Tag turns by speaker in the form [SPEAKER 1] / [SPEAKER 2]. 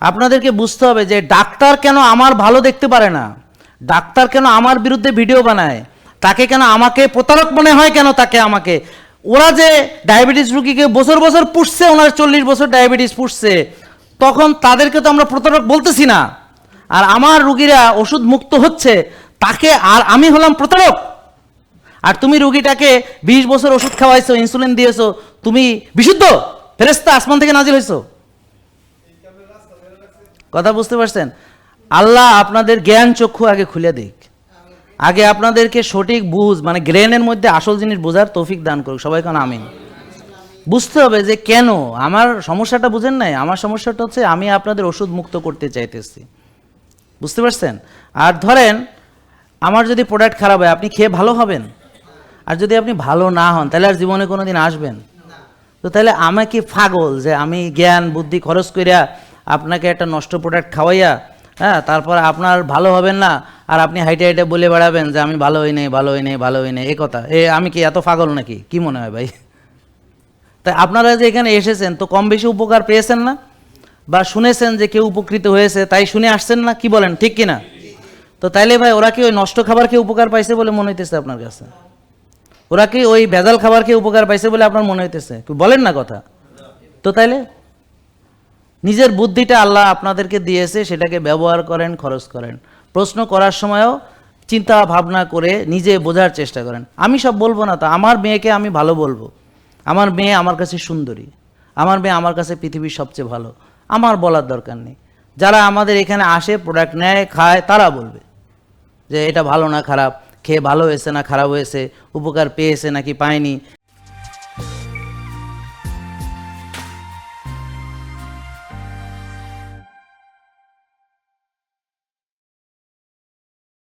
[SPEAKER 1] আপনাদেরকে বুঝতে হবে যে ডাক্তার কেন আমার ভালো দেখতে পারে না? ডাক্তার কেন আমার বিরুদ্ধে ভিডিও বানায়? তাকে কেন আমাকে প্রতারক মনে হয় কেন তাকে আমাকে? ওরা যে ডায়াবেটিস রুগীকে বছর বছর পুষছে, ওনার চল্লিশ বছর ডায়াবেটিস পুষছে, তখন তাদেরকে তো আমরা প্রতারক বলতেছি না। আর আমার রুগীরা ওষুধ মুক্ত হচ্ছে, তাকে আর আমি হলাম প্রতারক। আর তুমি রুগীটাকে বিশ বছর ওষুধ খাওয়াইছো, ইনসুলিন দিয়েছ, তুমি বিশুদ্ধ ফেরেস্তা আসমান থেকে নাজিল হয়েছো কথা বুঝতে পারছেন? আল্লাহ আপনাদের জ্ঞান চক্ষু আগে খুলে দিক। আগে আপনাদেরকে সঠিক বুঝ মানে গ্রেনের মধ্যে আসল জিনিস বোঝার তৌফিক দান করুক। সবাই কেন আমিন। বুঝতে হবে যে কেন? আমার সমস্যাটা বুঝেন নাই? আমার সমস্যাটা হচ্ছে আমি আপনাদের ওষুধ মুক্ত করতে চাইতেছি। বুঝতে পারছেন? আর ধরেন, আমার যদি প্রোডাক্ট খারাপ হয়, আপনি খেয়ে ভালো হবেন? আর যদি আপনি ভালো না হন, তাহলে আর জীবনে কোনো দিন আসবেন? তো তাহলে আমাকে ফাগল যে আমি জ্ঞান, বুদ্ধি খরচ করিয়া আপনাকে একটা নষ্ট প্রোডাক্ট খাওয়াইয়া হ্যাঁ তারপর আপনার ভালো হবেন না, আর আপনি হাইটে হাইটে বলে বেড়াবেন যে আমি ভালো হই নেই, ভালো হই নেই, ভালো হই নেই, এ কথা। এ, আমি কি এত পাগল নাকি? কি মনে হয় ভাই? তাই আপনারা যে এখানে এসেছেন, তো কম বেশি উপকার পেয়েছেন না? বা শুনেছেন যে কেউ উপকৃত হয়েছে, তাই শুনে আসছেন না? কি বলেন, ঠিক কি না তো তাইলে ভাই, ওরা কি ওই নষ্ট খাবার খেয়ে উপকার পাইছে বলে মনে হইতেছে আপনার কাছে? ওরা কি ওই ভেজাল খাবার খেয়ে উপকার পাইছে বলে আপনার মনে হইতেছে? বলেন না কথা? তো তাইলে নিজের বুদ্ধিটা আল্লাহ আপনাদেরকে দিয়েছে, সেটাকে ব্যবহার করেন, খরচ করেন। প্রশ্ন করার সময়ও চিন্তা ভাবনা করে নিজে বোঝার চেষ্টা করেন। আমি সব বলব না তো, আমার মেয়েকে আমি ভালো বলব। আমার মেয়ে আমার কাছে সুন্দরী। আমার মেয়ে আমার কাছে পৃথিবীর সবচেয়ে ভালো। আমার বলার দরকার নেই। যারা আমাদের এখানে আসে প্রোডাক্ট নেয়, খায়, তারা বলবে যে এটা ভালো না, খারাপ। খেয়ে ভালো হয়েছে না, খারাপ হয়েছে, উপকার পেয়েছে নাকি পায়নি।